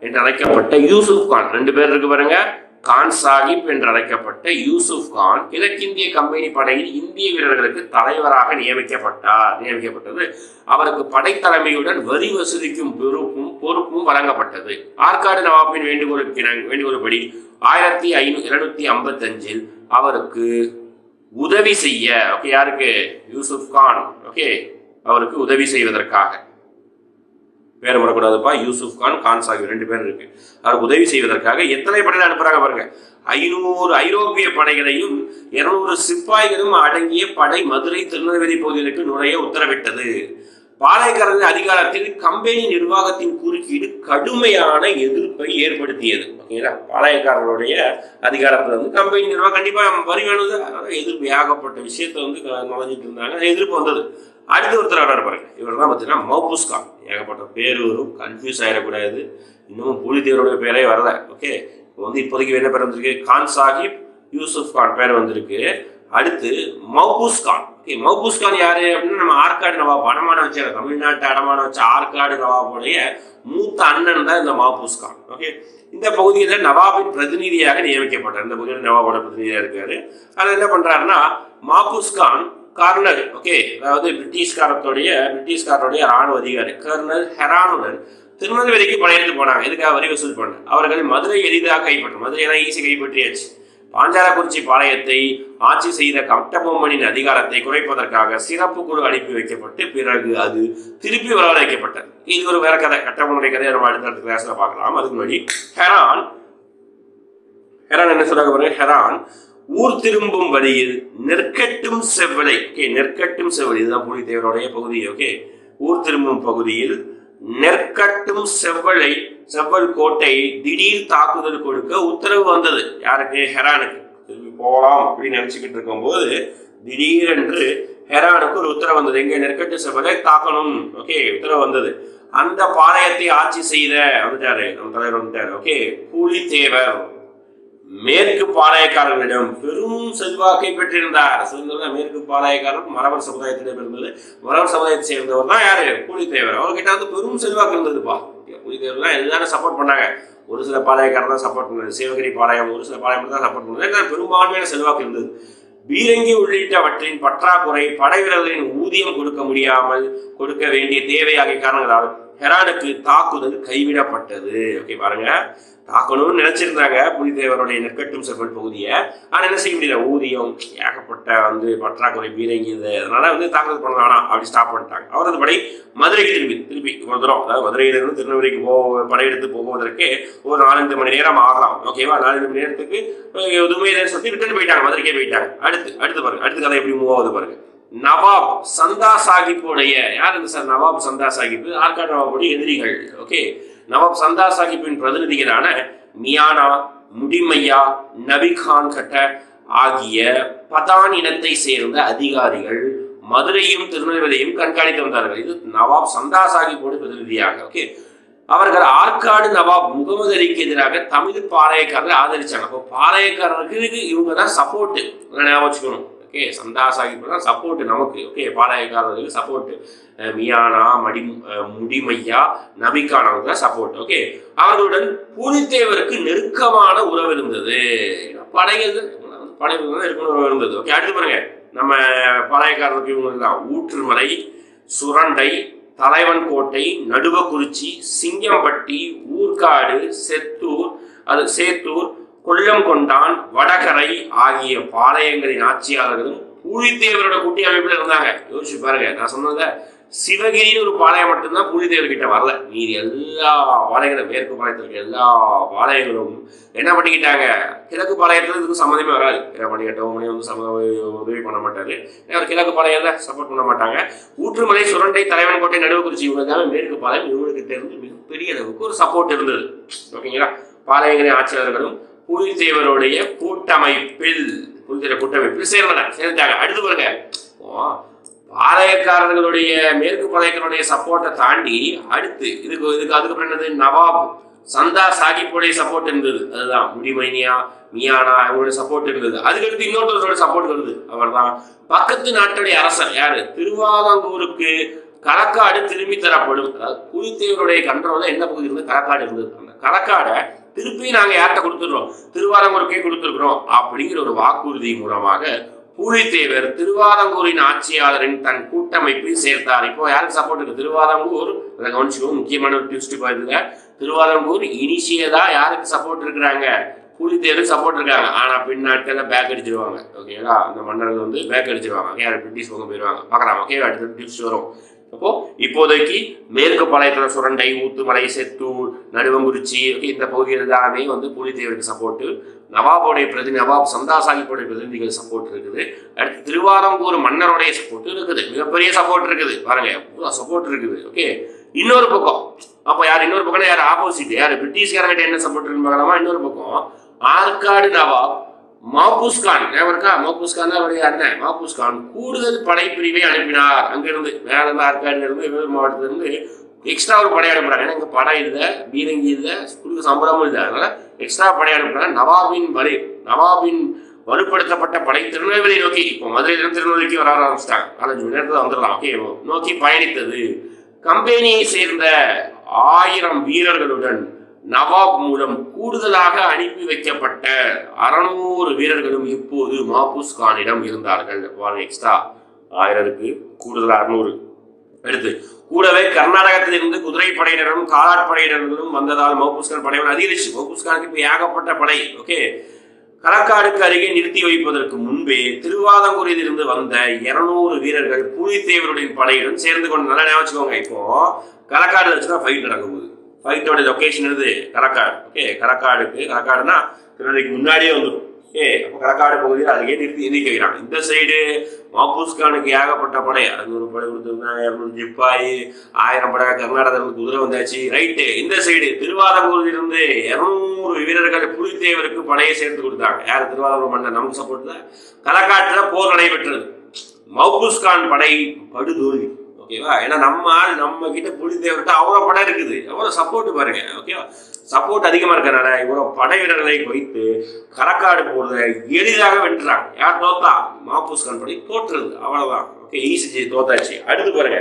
என்று அழைக்கப்பட்ட யூசுப் கான். ரெண்டு பேர் இருக்கு பாருங்க. கான் சாஹிப் என்று அழைக்கப்பட்ட யூசுப் கான் கிழக்கிந்திய கம்பெனி படையில் இந்திய வீரர்களுக்கு தலைவராக நியமிக்கப்பட்டார். நியமிக்கப்பட்டது. அவருக்கு படைத்தலைமையுடன் வரி வசூலிக்கும் பொறுப்பும் பொறுப்பும் வழங்கப்பட்டது. ஆற்காடு நவாபின் வேண்டுகோளுக்கு வேண்டுகோள்படி ஆயிரத்தி ஐநூ இருநூத்தி ஐம்பத்தஞ்சில் அவருக்கு உதவி செய்ய ஓகே யாருக்கு? யூசுப் கான். ஓகே அவருக்கு உதவி செய்வதற்காக. பேர் வரக்கூடாதுப்பா யூசுப் கான் கான் சாஹிப் ரெண்டு பேர் இருக்கு. அவருக்கு உதவி செய்வதற்காக எத்தனை படைகள் அனுப்புறாங்க பாருங்க. ஐநூறு ஐரோப்பிய படைகளையும் இருநூறு சிப்பாய்களும் அடங்கிய படை மதுரை திருநெல்வேலி பகுதிகளுக்கு நுழைய உத்தரவிட்டது. பாளையக்காரரின் அதிகாரத்தில் கம்பெனி நிர்வாகத்தின் குறுக்கீடு கடுமையான எதிர்ப்பை ஏற்படுத்தியது. ஓகேங்களா? பாளையக்காரர்களுடைய அதிகாரத்தில் வந்து கம்பெனி நிர்வாகம் கண்டிப்பாக வரி வேணுது எதிர்ப்பு ஏகப்பட்ட விஷயத்தை வந்து க- நுழைஞ்சிட்டு இருந்தாங்க. எதிர்ப்பு வந்தது. அடுத்து ஒருத்தர் வர்றாரு பாருங்க. இவர் தான் பார்த்தீங்கன்னா மௌபூஸ் கான். ஏகப்பட்ட பேர் வரும் கன்ஃபியூஸ் ஆகிடக்கூடாது இன்னமும் புலிதேவருடைய பேரே வரல ஓகே இப்போ வந்து இப்போதைக்கு என்ன பேர் வந்திருக்கு? கான் சாஹிப் யூசுப் கான் பேர் வந்திருக்கு. அடுத்து மௌபூஸ் கான் ஓகே மௌபூஸ் கான் யாரு அப்படின்னா நம்ம ஆற்காடு நவாப் அடமான வச்ச தமிழ்நாட்டு அடமானம் வச்ச ஆற்காடு நவாபுடைய மூத்த அண்ணன் தான் இந்த மௌபூஸ் கான் ஓகே இந்த பகுதியில் நவாபின் பிரதிநிதியாக நியமிக்கப்பட்டார். இந்த பகுதியில் நவாபோட பிரதிநிதியாக இருக்காரு. அதில் என்ன பண்ணுறாருன்னா மாபூஸ் கான் கர்னல் ஓகே அதாவது பிரிட்டிஷ்காரத்துடைய பிரிட்டிஷ்காரருடைய ராணுவ அதிகாரி கர்னல் ஹெரானுடன் திருநெல்வேலிக்கு பணியிருந்து போனாங்க. எதுக்காக வரி வசூல் பண்ண? அவர்கள் மதுரை எளிதாக கைப்பற்ற மதுரையெல்லாம் ஈஸி கைப்பற்றியாச்சு. பாஞ்சாலக்குறிச்சி பாளையத்தை ஆட்சி செய்த கட்டபொம்மனின் அதிகாரத்தை குறைப்பதற்காக சிறப்பு குழு அனுப்பி வைக்கப்பட்டு பிறகு அது திருப்பி வரவழைக்கப்பட்டது. இது ஒரு வேற கதை. கட்டபொம்மனுடைய கதையை நம்ம அடுத்த கிளாஸ்ல பார்க்கலாம். அதுக்கு முன்னாடி ஹெரான் ஹெரான் என்ன சொல்றாங்க பாருங்க? ஹெரான் ஊர் திரும்பும் வழியில் நெற்கட்டும் செவ்வலை ஓகே நெற்கட்டும் செவ்வலை இதுதான் புலித்தேவருடைய பகுதி ஓகே ஊர் திரும்பும் பகுதியில் நெற்கட்டும் செவ்வலை செவ்வல் கோட்டை திடீர் தாக்குதல் கொடுக்க உத்தரவு வந்தது. யாருக்கு? ஹெரானுக்கு. திரும்பி போகலாம் அப்படின்னு நினைச்சுக்கிட்டு இருக்கும்போது திடீரென்று ஹெரானுக்கு ஒரு உத்தரவு வந்தது. எங்க நெற்கட்டு செவ்வலை தாக்கணும் ஓகே உத்தரவு வந்தது. அந்த பாளையத்தை ஆட்சி செய்த வந்துட்டாரு நம்ம தலைவர் வந்துட்டாரு ஓகே புலித்தேவர் மேற்கு பாளையக்காரர்களிடம் பெரும் செல்வாக்கை பெற்றிருந்தார். சிறந்தவர் மேற்கு பாளையக்காரர் மரவர் சமுதாயத்திடம் இருந்தது மரவர் சமுதாயத்தை சேர்ந்தவர் தான் யாரு? கூலித்தேவர் அவர்கிட்ட வந்து பெரும் செல்வாக்கு இருந்ததுப்பா. புலித்தேவர் தான் எல்லாரும் சப்போர்ட் பண்ணாங்க. ஒரு சில பாளையக்காரர் தான் சப்போர்ட் பண்ணது சிவகிரி பாளையம் ஒரு சில பாளையம் தான் சப்போர்ட் பண்ணது பெரும்பான்மையான செல்வாக்கு இருந்தது. பீரங்கி உள்ளிட்டவற்றின் பற்றாக்குறை படை வீரர்களின் ஊதியம் கொடுக்க முடியாமல் கொடுக்க வேண்டிய தேவை ஆகிய காரணங்களால் ஹெரானுக்கு தாக்குதல் கைவிடப்பட்டது. ஓகே பாருங்க. தாக்கணும்னு நினைச்சிருந்தாங்க. புலிதேவருடைய நெற்கட்டும் செவ்வல் பகுதியை. ஆனால் என்ன செய்ய முடியல? ஊதியம் ஏகப்பட்ட வந்து பற்றாக்குறை பீரங்கி இது அதனால வந்து தாக்குதல் பண்ண வேணாம் அப்படி ஸ்டாப் பண்ணிட்டாங்க. அவரது படை மதுரைக்கு திரும்பி திருப்பி ஒரு தூரம். அதாவது மதுரையிலிருந்து திருநெல்வேலிக்கு போக படையெடுத்து போவதற்கு ஒரு நாலஞ்சு மணி நேரம் ஆகலாம். ஓகேவா நாலஞ்சு மணி நேரத்துக்கு எதுவுமே சொல்லி ரிட்டர்ன் போயிட்டாங்க. மதுரைக்கே போயிட்டாங்க. அடுத்து அடுத்து பாருங்க. அடுத்த கதை எப்படி மூவ் ஆகுது பாருங்க. நவாப் சந்தா சாஹிப்புடைய யார் இந்த சார்? நவாப் சந்தா சாஹிப் ஆர்கா நவாபுடைய எதிரிகள். ஓகே நவாப் சந்தா சாஹிப்பின் பிரதிநிதிகளான மியானா முடிமையா நபிகான் கட்ட ஆகிய பதான் இனத்தை சேர்ந்த அதிகாரிகள் மதுரையும் திருநெல்வேலியும் கண்காணித்து வந்தார்கள். இது நவாப் சந்தா சாஹிப்போடு பிரதிநிதியாக. ஓகே. அவர்கள் ஆற்காடு நவாப் முகமது அலிக்கு எதிராக தமிழ் பாளையக்காரரை ஆதரிச்சாங்க. அப்போ பாளையக்காரருக்கு இவங்க தான் சப்போர்ட்டு ஞாபகம் வச்சுக்கணும். ஓகே. சந்தா சாஹிப் தான் சப்போர்ட்டு நமக்கு. ஓகே. பாளையக்காரர்களுக்கு சப்போர்ட்டு மியானா மடி முடிமையா நபிக்கானவங்க சப்போர்ட் ஓகே அவர்களுடன் பூலித்தேவருக்கு நெருக்கமான உறவு இருந்தது. படைகள் படைகள் தான் இருக்கணும் உறவு இருந்தது. ஓகே அடுத்து பாருங்க. நம்ம பாளையக்காரருக்கு இவங்க தான் ஊற்றுமலை சுரண்டை தலைவன் கோட்டை நடுவக்குறிச்சி சிங்கம்பட்டி ஊர்காடு செத்தூர் அது சேத்தூர் கொல்லங்கொண்டான் வடகரை ஆகிய பாளையங்களின் ஆட்சியாளர்களும் பூழித்தேவரோட கூட்டி அமைப்பில் இருந்தாங்க. யோசிச்சு பாருங்க. நான் சொன்னதை சிவகிரின்னு ஒரு பாளையம் மட்டும்தான் பூலித்தேவர் கிட்ட வரல. மீதி எல்லா பாளையங்களும் மேற்கு பாளையத்தில் இருக்க எல்லா பாளையங்களும் என்ன பண்ணிக்கிட்டாங்க? கிழக்கு பாளையத்தில் இதுக்கு சம்மந்தமே வராது. என்ன பண்ணிக்கிட்டோம்? வந்து சம்ம உதவி பண்ண மாட்டாரு. அவர் கிழக்கு பாளையத்தில் சப்போர்ட் பண்ண மாட்டாங்க. ஊற்றுமலை சுரண்டை தலைவன் கோட்டை நடுவுக்குறிச்சி இவங்க மேற்கு பாளையம். இவங்களுக்கு இருந்து மிகப்பெரிய அளவுக்கு ஒரு சப்போர்ட் இருந்தது. ஓகேங்களா? பாளையங்களின் ஆட்சியாளர்களும் புலித்தேவருடைய கூட்டமைப்பில் புலித்தேவர் கூட்டமைப்பில் சேர்ந்தனர். சேர்ந்தாங்க அடுத்து பாருங்க. ஓ, பாளையக்காரர்களுடைய மேற்கு பாளையக்காரருடைய சப்போர்ட்டை தாண்டி அடுத்து இதுக்கு இதுக்கு அதுக்கப்புறம் என்னது? நவாப். சந்தா சாஹிப்புடைய சப்போர்ட் இருந்தது அதுதான். முடிமைனியா மியானா அவங்களுடைய சப்போர்ட் இருந்தது அதுக்கடுத்து இன்னொருத்தரோட சப்போர்ட் வருது. அவர்தான். பக்கத்து நாட்டுடைய அரசர் யாரு? திருவாதங்கூருக்கு களக்காடு திரும்பி தரப்படும். அதாவது புலித்தேவருடைய என்ன பகுதி இருந்து களக்காடு இருந்தது? அந்த களக்காடை திருப்பி நாங்கள் யார்கிட்ட கொடுத்துடுறோம்? திருவாரங்கூருக்கே கொடுத்துருக்குறோம். அப்படிங்கிற ஒரு வாக்குறுதி மூலமாக பூலித்தேவர் திருவாதங்கூரின் ஆட்சியாளரின் தன் கூட்டமைப்பை சேர்த்தார். இப்போ யாருக்கு சப்போர்ட் இருக்கு? திருவாதங்கூர். அதை கவனிச்சுக்கோ முக்கியமான ஒரு டியூஸ்ட் பாருங்க திருவாதங்கூர் இனிஷியதா யாருக்கு சப்போர்ட் இருக்கிறாங்க? பூலித்தேவருக்கு சப்போர்ட் இருக்காங்க. ஆனா பின்னாட்களில் பேக் அடிச்சிருவாங்க. ஓகேங்களா அந்த மன்னர்கள் வந்து பேக் அடிச்சிருவாங்க. யார் பிரிட்டிஷ் பக்கம் போயிடுவாங்க பார்க்கலாம். ஓகே அடுத்த டியூஸ்ட் வரும். அப்போ இப்போதைக்கு மேற்கு பாளையத்தில் சுரண்டை ஊத்துமலை செத்தூர் நடுவங்குறிச்சி இந்த பகுதிகள் எல்லாமே வந்து புலித்தேவருக்கு சப்போர்ட்டு நவாபோடைய பிரதி நவாப் சந்தா சாஹிப்போடைய பிரதிநிதிகள் சப்போர்ட் இருக்குது. அடுத்து திருவாரம்பூர் மன்னருடைய சப்போர்ட் இருக்குது. மிகப்பெரிய சப்போர்ட் இருக்குது. பாருங்க சப்போர்ட் இருக்குது. ஓகே இன்னொரு பக்கம். அப்போ யார் இன்னொரு பக்கம் யார்? ஆப்போசிட் யார்? பிரிட்டிஷ்காரங்கிட்ட என்ன சப்போர்ட் இருக்குன்னு பார்க்கலாமா? இன்னொரு பக்கம். ஆற்காடு நவாப் மாபூஸ் கான். இருக்கா? மாபூஸ் கான் தான் அவருடைய அண்ணன். மாபூஸ் கான் கூடுதல் படைப்பிரிவை அனுப்பினார். அங்கிருந்து வேற ஆற்காடுல இருந்து வேலூர் மாவட்டத்திலிருந்து எக்ஸ்ட்ரா ஒரு படை அனுப்புறாங்க ஏன்னா இங்க படம் இல்லை பீரங்கி இல்லை ஸ்கூலுக்கு சம்பளமும் இல்லை. அதனால எக்ஸ்ட்ரா படை அனுப்புறாங்க நவாபின் வலி. நவாபின் வலுப்படுத்தப்பட்ட படை திருநெல்வேலி நோக்கி இப்போ மதுரையிலிருந்து திருநெல்வேலிக்கு வர ஆரம்பிச்சிட்டாங்க. நாலஞ்சு மணி நேரத்தில் வந்துடலாம். ஓகே நோக்கி பயணித்தது. கம்பெனியை சேர்ந்த ஆயிரம் வீரர்களுடன் நவாப் மூலம் கூடுதலாக அனுப்பி வைக்கப்பட்ட அறநூறு வீரர்களும் இப்போது மாபூஸ் கானிடம் இருந்தார்கள். எக்ஸ்ட்ரா ஆயிரருக்கு கூடுதல் அறநூறு. அடுத்து கூடவே கர்நாடகத்திலிருந்து குதிரை படையினரும் காலாட்படையினர்களும் வந்ததால் மௌபூஸ்கான் படையவன் அதிகரிச்சு. மௌபூஸ்கானுக்கு இப்போ ஏகப்பட்ட படை ஓகே களக்காடுக்கு அருகே நிறுத்தி வைப்பதற்கு முன்பே திருவாதங்குறியிலிருந்து வந்த இருநூறு வீரர்கள் புலித்தேவருடைய படையுடன் சேர்ந்து கொண்டு நல்லா ஞாபகம் இப்போ களக்காடு வச்சுதான் ஃபைட் நடக்கும்போது ஃபைட்டோட லொக்கேஷன் இது களக்காடு ஓகே களக்காடுக்கு களக்காடுனா திருநெல்வேலிக்கு முன்னாடியே வந்துடும் ஏ நம்ம களக்காடு பகுதியில் அருகே நிறுத்தி நிறுத்தி இந்த சைடு மாபூஸ்கானுக்கு ஏகப்பட்ட படை அறுநூறு படை கொடுத்துருந்தாங்க இரநூறு ஜிப்பாய் ஆயிரம் படை கர்நாடகத்திலிருந்து குதிரை வந்தாச்சு. ரைட்டு இந்த சைடு திருவாரூரில் இருந்து இருநூறு வீரர்கள் புலித்தேவருக்கு படையை சேர்த்து கொடுத்தாங்க. யார் திருவாரூர் மன்னர் நமக்கு சப்போர்ட்டில் கலக்காட்டில் போர் நடைபெற்றது. மவுபூஸ்கான் படை படுதோல்வி. ஓகேவா ஏன்னா நம்ம ஆள் நம்ம கிட்ட புலித்தேவர்கிட்ட அவ்வளோ படம் இருக்குது. அவ்வளோ சப்போர்ட் பாருங்க. ஓகேவா சப்போர்ட் அதிகமாக இருக்கிறனால இவ்வளோ படை வீரர்களை வைத்து கரக்காடு போடுறத எளிதாக வென்றாங்க. யார்? தோத்தா. மாப்பூஸ் கண்படி தோற்றுறது அவ்வளோதான் ஓகே ஈசிஜி தோத்தாச்சு. அடுத்து பாருங்க.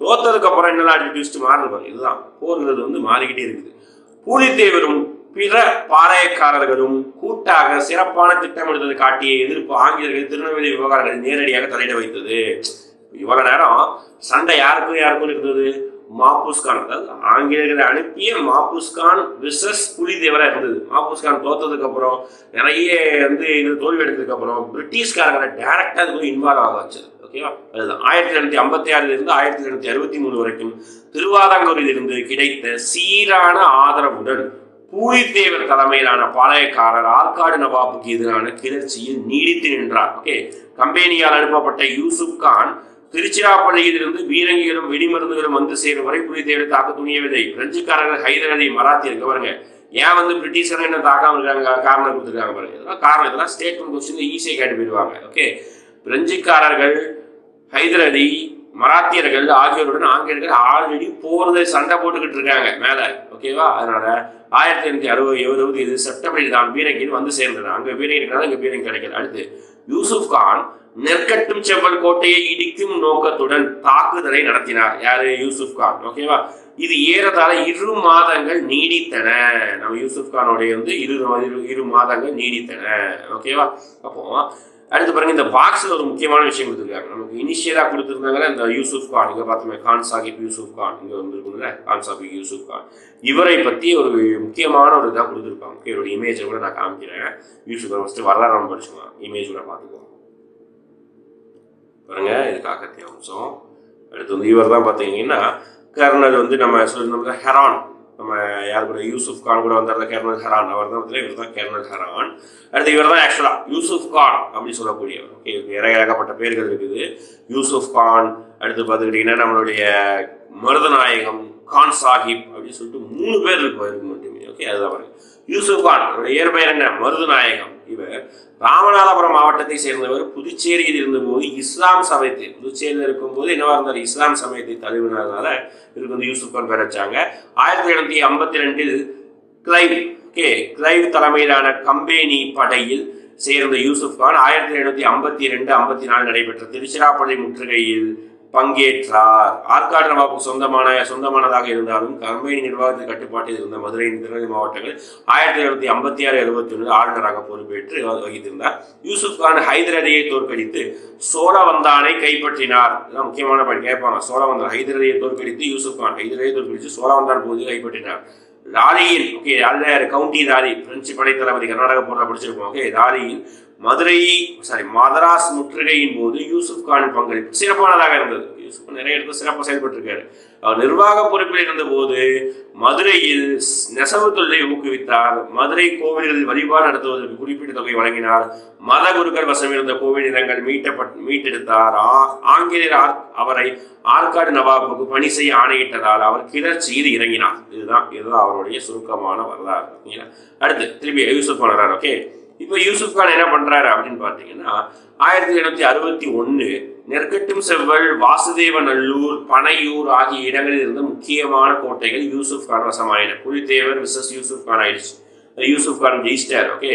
தோத்ததுக்கு அப்புறம் என்னெல்லாம் அடிச்சு மாறுது பாருங்க. இதுதான். போர்கிறது வந்து மாறிக்கிட்டே இருக்குது. பூலித்தேவரும் பிற பாளையக்காரர்களும் கூட்டாக சிறப்பான திட்டமிடுதல் காட்டிய எதிர்ப்பு ஆங்கிலேயர்கள் திருநெல்வேலி விவகாரங்களை நேரடியாக தலையிட வைத்தது. இவ்வளவு நேரம் சண்டை யாருக்கும் யாருக்கும் இருந்தது? மாபூஸ்கான் அதாவது ஆங்கிலேயர்களை அனுப்பிய மாபூஸ்கான் விசஸ் புலிதேவரா இருந்தது. மாபூஸ்கான் தோத்ததுக்கு அப்புறம் நிறைய வந்து இது தோல்வி அடைந்ததுக்கு அப்புறம் பிரிட்டிஷ்காரங்களை டைரக்டா இதுக்கு இன்வால்வ் ஆக வச்சது. ஓகேவா அதுதான். ஆயிரத்தி தொள்ளாயிரத்தி ஐம்பத்தி ஆறுல இருந்து ஆயிரத்தி தொள்ளாயிரத்தி அறுபத்தி மூணு வரைக்கும் திருவாதங்கூரில் இருந்து கிடைத்த சீரான ஆதரவுடன் பூலித்தேவர் தலைமையிலான பாளையக்காரர் ஆற்காடு நவாபுக்கு எதிரான கிளர்ச்சியில் நீடித்து நின்றார். ஓகே கம்பெனியால் அனுப்பப்பட்ட யூசுப் கான் திருச்சிராப்பள்ளியிலிருந்து பீரங்கிகளும் வெடிமருந்துகளும் வந்து சேரும் வரை புலித்தேவர் தாக்க துணியவில்லை. பிரெஞ்சுக்காரர்கள் ஹைதர் அலி மராத்தியர் பாருங்க. ஏன் வந்து பிரிட்டிஷர் என்ன தாக்காம இருக்காங்க காரணம் கொடுத்துருக்காங்க பாருங்க. இதெல்லாம் காரணம். இதெல்லாம் ஸ்டேட்மெண்ட் கொஸ்டின் ஈஸியாக கேட்டு போயிடுவாங்க. ஓகே பிரெஞ்சுக்காரர்கள் ஹைதர் அலி மராத்தியர்கள் ஆகியோருடன் ஆங்கிலேயர்கள் ஆல்ரெடி போறது சண்டை போட்டுக்கிட்டு இருக்காங்க. மேல. ஓகேவா அதனால ஆயிரத்தி எண்ணூத்தி அறுபது எழுபது இது செப்டம்பரில் தான் பீரங்கியில் வந்து சேர்ந்தது அங்கே பீரங்கி இருக்கிறதா இங்கே பீரங்கி கிடைக்கல. அடுத்து யூசுப் கான் நெற்கட்டும் செவ்வல் கோட்டையை இடிக்கும் நோக்கத்துடன் தாக்குதலை நடத்தினார். யாரு? யூசுப் கான். ஓகேவா இது ஏறதால இரு மாதங்கள் நீடித்தன. நம்ம யூசுப் கானுடைய வந்து இரு இரு மாதங்கள் நீடித்தன. ஓகேவா அப்போ அடுத்து பாருங்க இந்த பாக்ஸில் ஒரு முக்கியமான விஷயம் கொடுத்துருக்காங்க. நமக்கு இனிஷியலாக கொடுத்துருந்தாங்கன்னா இந்த யூசுப் கான். இங்கே பார்த்தோமே கான் சாஹிப் யூசுப் கான் இங்கே வந்துருக்குங்களே கான் சாஹிப் யூசுப் கான். இவரை பற்றி ஒரு முக்கியமான ஒரு இதாக கொடுத்துருப்பாங்க. இவருடைய இமேஜை கூட நான் காமிக்கிறேன். யூசுப் கான் ஃபஸ்ட்டு வரலாறு படிச்சுக்கலாம். இமேஜ் கூட பார்த்துக்குவோம் பாருங்க இது காக்கத்திய அம்சம். அடுத்து வந்து இவர் தான் பார்த்தீங்கன்னா கர்னல் வந்து நம்ம சொல்லியிருந்தோம் ஹெரான். நம்ம யார் கூட யூசுப் கான் கூட வந்தார் கர்னல் ஹெரான். அவர் தான் வந்து இவர் தான் கர்னல் ஹெரான். அடுத்து இவர் தான் ஆக்சுவலாக யூசுப் கான் அப்படின்னு சொல்லக்கூடியவர். ஓகே நிறைய ஏகப்பட்ட பேர்கள் இருக்குது. யூசுப் கான் அடுத்து பார்த்துக்கிட்டிங்கன்னா நம்மளுடைய மருதநாயகம் கான் சாஹிப் அப்படின்னு சொல்லிட்டு மூணு பேர் இருக்கு மட்டுமே ஓகே அதுதான் பாருங்க. யூசுப் இவருடைய இயற்பெயர் என்ன? மருதுநாயகம். இவர் ராமநாதபுரம் மாவட்டத்தை சேர்ந்தவர். புதுச்சேரியில் இருந்தபோது இஸ்லாம் சமயத்தை புதுச்சேரியில் இருக்கும்போது என்னவா இருந்தார் இஸ்லாம் சமயத்தை தழுவினதுனால இவருக்கு வந்து யூசுப் கான் பேர் வச்சாங்க. ஆயிரத்தி எழுநூத்தி ஐம்பத்தி ரெண்டில் கிளைவ் கே கிளைவ் தலைமையிலான கம்பெனி படையில் சேர்ந்த யூசுப் கான் ஆயிரத்தி எழுநூத்தி ஐம்பத்தி ரெண்டு ஐம்பத்தி நாலு நடைபெற்ற திருச்சிராப்பள்ளி முற்றுகையில் பங்கேற்றார். ஆற்காடு நவாபுக்கு சொந்தமான சொந்தமானதாக இருந்தாலும் கம்பெனி நிர்வாகத்தின் கட்டுப்பாட்டில் இருந்த மதுரையின் திருநெல்வேலி மாவட்டங்கள் ஆயிரத்தி தொள்ளாயிரத்தி ஐம்பத்தி ஆறு எழுபத்தி ஒன்று ஆளுநராக பொறுப்பேற்று வகித்திருந்தார். யூசுப் கான் ஹைதரலியை தோற்கடித்து சோழவந்தானை கைப்பற்றினார். இதெல்லாம் முக்கியமான பாயிண்ட் கேட்பாங்க. சோழவந்தான் ஹைதரலியை தோற்கடித்து யூசுப் கான் ஹைதரலியை தோற்கடித்து சோழவந்தான் பகுதியை கைப்பற்றினார். ராலியில் ஓகே யார் கவுண்டி ராலி பிரெஞ்சு படைத்தளபதி கர்நாடக போரில் படிச்சிருக்கோம் ஓகே ராலியில் மதுரை சாரி மதராஸ் முற்றுகையின் போது யூசுப் கான் பங்களிப்பு சிறப்பானதாக இருந்தது. யூசுப் நிறைய இடத்துல சிறப்பாக செயல்பட்டிருக்காரு. அவர் நிர்வாக பொறுப்பில் இருந்தபோது மதுரையில் நெசவு தொழிலை ஊக்குவித்தார். மதுரை கோவில்களில் வழிபாடு நடத்துவதற்கு குறிப்பிட்ட தொகை வழங்கினார். மத குருக்கள் வசம் இருந்த கோவில் நிலங்கள் மீட்டப்பட் மீட்டெடுத்தார். ஆ- ஆங்கிலேயர் ஆர்- அவரை ஆற்காடு நவாபுக்கு பணி செய்ய ஆணையிட்டதால் அவர் கிளர்ச்சியில் இறங்கினார். இதுதான் இதுதான் அவருடைய சுருக்கமான வரலாறு. அடுத்து திருப்பி யூசுப் ஓகே? இப்போ யூசுப் கான் என்ன பண்றாரு அப்படின்னு பார்த்தீங்கன்னா ஆயிரத்தி எழுநூத்தி அறுபத்தி ஒன்று நெற்கட்டும் செவ்வல் வாசுதேவநல்லூர் பனையூர் ஆகிய இடங்களில் இருந்த முக்கியமான கோட்டைகள் யூசுப் கான் வசமாயின. புலித்தேவர் மிஸ்ஸஸ் யூசுப் கான் ஆயிடுச்சு. யூசுப் கான் ஜெயிச்சிட்டார். ஓகே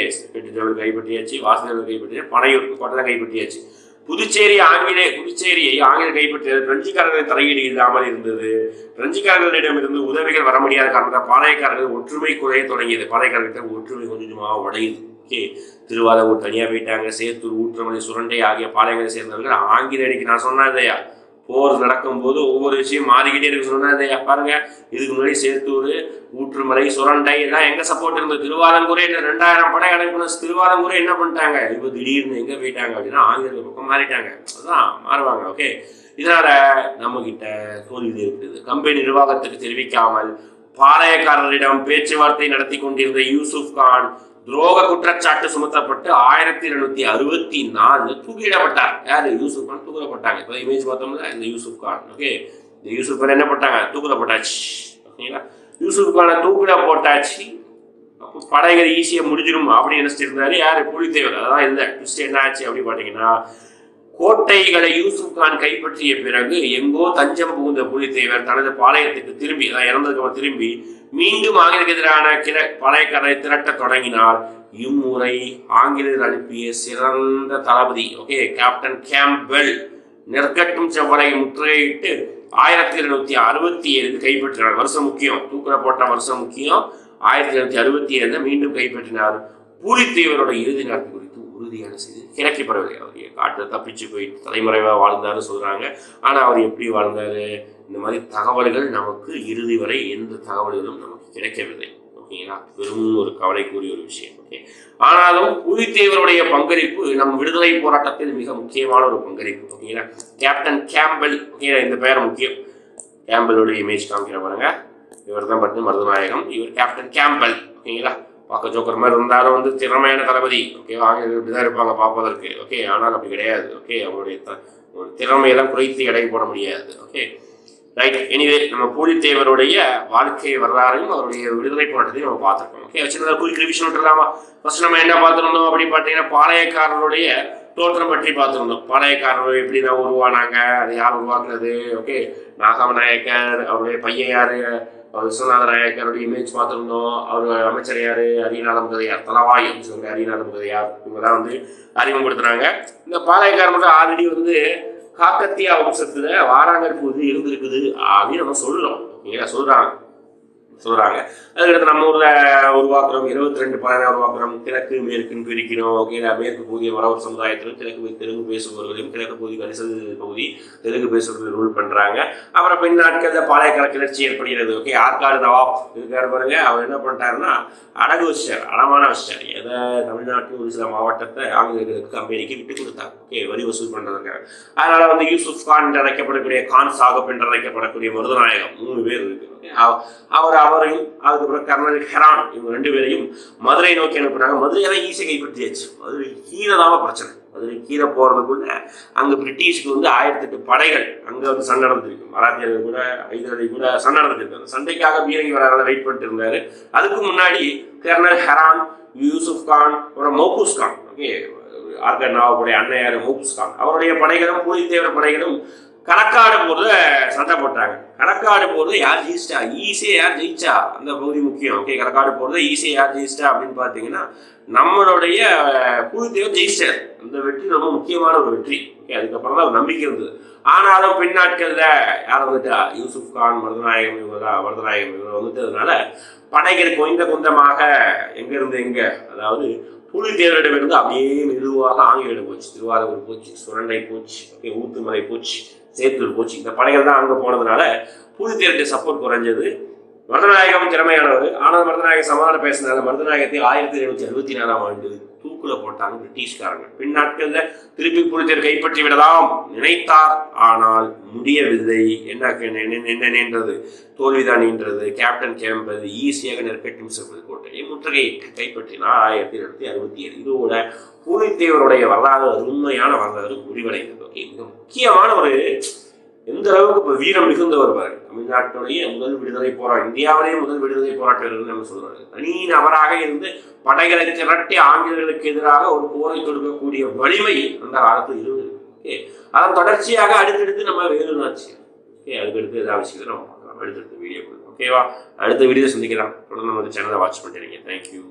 செவ்வல் கைப்பற்றியாச்சு வாசுதேவர் கைப்பற்றியாச்சு பனையூர் கோட்டை தான் கைப்பற்றியாச்சு. புதுச்சேரி ஆங்கிலே புதுச்சேரியை ஆங்கில கைப்பற்றியது பிரெஞ்சுக்காரர்களை தலையீடு இல்லாமல் இருந்தது. பிரெஞ்சுக்காரர்களிடமிருந்து உதவிகள் வர முடியாத காரணத்தால் பாளையக்காரர்கள் ஒற்றுமை குறைய தொடங்கியது. பாளையக்காரர்கிட்ட ஒற்றுமை கொஞ்சமாக உடையுது. ஓகே. திருவாதூர் தனியாக போயிட்டாங்க சேத்தூர் ஊற்றுமலை சுரண்டை ஆகிய பாளையங்களை சேர்ந்தவர்கள் ஆங்கிலேயடிக்கு நான் சொன்னேன் இல்லையா? போர் நடக்கும்போது ஒவ்வொரு விஷயம் மாறிக்கிட்டே இருக்கு. சொன்னேன் இல்லையா? பாருங்க இதுக்கு முன்னாடி சேத்தூர் ஊற்றுமலை சுரண்டை எல்லாம் எங்க சப்போர்ட் இருந்தது? திருவாரங்கூரே இந்த ரெண்டாயிரம் படை அனுப்பின திருவாரங்கூரே என்ன பண்ணிட்டாங்க? இப்போ திடீர்னு எங்க போயிட்டாங்க அப்படின்னா ஆங்கில பக்கம் மாறிட்டாங்க. அதான் மாறுவாங்க ஓகே. இதனால நம்ம கிட்ட தோல்வி இருக்குது கம்பெனி நிர்வாகத்துக்கு தெரிவிக்காமல் பாளையக்காரரிடம் பேச்சுவார்த்தை நடத்தி கொண்டிருந்த யூசுப் கான் துரோக குற்றச்சாட்டு சுமத்தப்பட்டு ஆயிரத்தி எழுநூத்தி அறுபத்தி நாலு தூக்கிடப்பட்டார் யாரு? யூசுப் கான் தூக்கிடப்பட்டாங்க. இப்போ இமேஜ் பார்த்தோம்னா இந்த யூசுப் கான். ஓகே இந்த யூசுப் கான் என்ன பண்ணாங்க தூக்கிடப்பட்டாச்சு. ஓகேங்களா யூசுப் கானை தூக்கிட போட்டாச்சு. அப்போ படைகள் ஈஸியாக முடிஞ்சிடும் அப்படின்னு நினச்சிட்டு இருந்தாரு. யாரு? புலித்தேவர். அதான் இந்த ட்விஸ்ட் என்ன ஆச்சு அப்படின்னு பார்த்தீங்கன்னா கோட்டைகளை யூசுப் கான் கைப்பற்றிய பிறகு எங்கோ தஞ்சம் புகுந்த புலித்தேவர் தனது பாளையத்துக்கு திரும்பி அதான் இறந்ததுக்கு திரும்பி மீண்டும் ஆங்கிலேயருக்கு எதிரான கிர பாளையக்காரரை திரட்டத் தொடங்கினார் இம்முறை ஆங்கிலேயர் அனுப்பிய சிறந்த தளபதி ஓகே கேப்டன் கேம்பெல் நெற்கட்டும் செவ்வலை முற்றுகையிட்டு ஆயிரத்தி எழுநூத்தி அறுபத்தி ஏழு கைப்பற்றினார். வருஷம் முக்கியம் தூக்கில போட்ட வருஷம் முக்கியம். ஆயிரத்தி எழுநூத்தி அறுபத்தி ஏழுல மீண்டும் கைப்பற்றினார். பூலித்தேவரோட இறுதி நாட்கள் குறித்து உறுதியான செய்தி கிடைக்கப்படவில்லை அவர் காட்டில் தப்பிச்சு போயிட்டு தலைமறைவாக வாழ்ந்தாருன்னு சொல்றாங்க. ஆனா அவர் எப்படி வாழ்ந்தாரு? இந்த மாதிரி தகவல்கள் நமக்கு இறுதி வரை எந்த தகவல்களும் நமக்கு கிடைக்கவில்லை. ஓகேங்களா? வெறும் ஒரு கவலைக்குரிய ஒரு விஷயம். ஓகே. ஆனாலும் புலித்தேவருடைய பங்களிப்பு நம் விடுதலை போராட்டத்தில் மிக முக்கியமான ஒரு பங்களிப்பு. ஓகேங்களா? Captain Campbell. ஓகேங்களா? இந்த பெயர் முக்கியம். கேம்பலுடைய இமேஜ் காமிக்கிற பாருங்க. இவர் தான் பட்டு மருதநாயகம். இவர் கேப்டன் கேம்பல். ஓகேங்களா? பார்க்க ஜோக்கர் மாதிரி இருந்தாலும் வந்து திறமையான தளபதி. ஓகே ஆங்கிலம் இப்படி தான் இருப்பாங்க பார்ப்பதற்கு. ஓகே ஆனால் அப்படி கிடையாது. ஓகே அவங்களுடைய த- திறமையெல்லாம் குறைத்து எடை போட முடியாது. ஓகே. ரைட் எனிவே நம்ம பூலித்தேவருடைய வாழ்க்கை வரலாறையும் அவருடைய விடுதலை போராட்டத்தையும் நம்ம பார்த்துருக்கோம். ஓகே சின்னதாக குறிக்கிற விஷயம் விட்டுலாமா ஃபர்ஸ்ட் நம்ம என்ன பார்த்துருந்தோம் அப்படின்னு பார்த்தீங்கன்னா பாளையக்காரருடைய தோற்றம் பற்றி பார்த்துருந்தோம். பாளையக்காரர்கள் எப்படி தான் உருவானாங்க? அதை யார் உருவாக்குறது ஓகே நாகாமநாயக்கர் அவருடைய பையன் யார்? அவர் விஸ்வநாத நாயக்கருடைய இமேஜ் பார்த்துருந்தோம். அவர் அமைச்சர் யார்? அரியநாத கதையார் தலவாய் அப்படின்னு சொல்லி அரியநாத முகதையார் இவங்க தான் வந்து அறிமுகப்படுத்துகிறாங்க இந்த பாளையக்காரர் மட்டும் ஆல்ரெடி வந்து காக்கத்தியா வம்சத்துல வாராங்கல் இருந்திருக்குது அப்படின்னு நம்ம சொல்றோம் நீங்க சொல்றாங்க சொல்கிறாங்க அதுக்கடுத்து நம்ம ஊரில் உருவாக்குறோம் இருபத்தி ரெண்டு பழனை உருவாக்குறோம். கிழக்கு மேற்குன்னு பிரிக்கணும் ஓகே மேற்கு பகுதி வரவர் சமுதாயத்திலும் கிழக்கு தெலுங்கு பேசுபவர்களையும் கிழக்கு பகுதி கரிசல் பகுதி தெலுங்கு பேசுபவர்கள் ரூல் பண்ணுறாங்க அப்புறம் பின் நாட்களில் பாளையக்கார கிளர்ச்சி ஏற்படுகிறது. ஓகே ஆற்காடு நவாப் இருக்காரு பாருங்க. அவர் என்ன பண்ணிட்டாருன்னா அடகு வச்சார் அடமான வச்சார் எதை தமிழ்நாட்டில் ஒரு சில மாவட்டத்தை ஆங்கிலேயர்களுக்கு கம்பெனிக்கு விட்டு கொடுத்தாங்க. ஓகே வரி வசூல் பண்ணுறதுக்காக அதனால் வந்து யூசுப் கான் என்று அழைக்கப்படக்கூடிய கான் சாகப் என்று அழைக்கப்படக்கூடிய மருதநாயகம் மூணு பேர் இருக்குது அவர் அவரையும் அதுக்கப்புறம் கர்னல் ஹெரான் இவங்க ரெண்டு பேரையும் மதுரை நோக்கி அனுப்புனாங்க. மதுரை தான் ஈஸியாக கைப்பற்றியாச்சு. மதுரை கீழே தான் பிரச்சனை. மதுரை கீழே போகிறதுக்குள்ள அங்க பிரிட்டிஷ்க்கு வந்து ஆயிரத்தி எட்டு படைகள் அங்க வந்து சண்டை நடந்திருக்கு மராத்தியர்கள் கூட ஹைதராலி கூட சண்டை நடந்திருக்கு அந்த சண்டைக்காக பீரங்கி வராத வெயிட் பண்ணிட்டு இருந்தாரு. அதுக்கு முன்னாடி கர்னல் ஹெரான் யூசுப் கான் அப்புறம் மோகூஸ் கான். ஓகே ஆர்கர் நவாபுடைய அன்னையார் மோகூஸ் கான். அவருடைய படைகளும் பூலித்தேவர் படைகளும் களக்காடு போர்ல சண்டை போட்டாங்க. களக்காடு போர்ல யார் ஜெயிச்சிட்டா? ஈஸியா யார் ஜெயிச்சா? அந்த பகுதி முக்கியம். ஓகே களக்காடு போர்ல ஈஸியா யார் ஜெயிச்சிட்டா அப்படின்னு பார்த்தீங்கன்னா நம்மளுடைய பூலித்தேவர் ஜெயிச்சார் அந்த வெற்றி ரொம்ப முக்கியமான ஒரு வெற்றி. ஓகே அதுக்கப்புறம் தான் ஒரு நம்பிக்கை இருந்தது. ஆனாலும் பின்னாட்கள்ல யார் வந்துட்டா? யூசுப் கான் மருதநாயகம் இவங்க தான் மருதநாயகம் இவங்க வந்துட்டதுனால படைகள் கொஞ்ச கொஞ்சமாக எங்க இருந்து எங்க? அதாவது புலித்தேவரிடமிருந்து அப்படியே மெதுவாக ஆங்கிலம் போச்சு. திருவாரூர் போச்சு சுரண்டை போச்சு ஓகே ஊத்துமலை போச்சு. சேர்த்து போச்சு இந்த படைகள் தான் அங்கே போனதுனால புலித்தேவருடைய சப்போர்ட் குறைஞ்சது. மருதநாயகம் திறமையானவர். ஆனால் மருதநாயகம் சமாதானம் பேசினால மருதநாயகத்தை ஆயிரத்தி எழுநூத்தி அறுபத்தி நாலாம் ஆண்டு தூக்குல போட்டாங்க பிரிட்டிஷ்காரங்க பின் நாட்களில் திருப்பி புலித்தேர் கைப்பற்றி விடலாம். நினைத்தார். ஆனால் முடியவில்லை. என்ன என்ன- என்ன நின்றது தோல்விதான் நின்றது கேப்டன் கேம்பல் ஈஸியாக நெருக்கட்டும் செல்வது முற்றுகையிட்டு கைப்பற்றினார் ஆயிரத்தி எழுநூத்தி அறுபத்தி ஏழு. இதோட பூலித்தேவருடைய வரலாறு அது உண்மையான வரலாறு முடிவடைந்தது. ஓகே மிக முக்கியமான ஒரு எந்த அளவுக்கு இப்போ வீரம் மிகுந்தவர் பாரு தமிழ்நாட்டுடைய முதல் விடுதலை போராட்டம் இந்தியாவிலேயே முதல் விடுதலை போராட்டம் நம்ம சொல்றாரு தனி நபராக இருந்து படைகளை திரட்டி ஆங்கிலேயர்களுக்கு எதிராக ஒரு போரை தொடுக்கக்கூடிய வலிமை அந்த காலத்தில் இருந்தது. ஓகே அதன் தொடர்ச்சியாக அடுத்தடுத்து நம்ம வேலு நாச்சியார் ஓகே அதுக்கடுத்து ஏதாவது விஷயத்தை நம்ம பார்க்கலாம். அடுத்தடுத்து வீடியோ ஓகேவா? அடுத்த வீடியோ சந்திக்கலாம். தொடர்ந்து நம்ம சேனலை வாட்ச் பண்ணிடுறீங்க தேங்க்யூ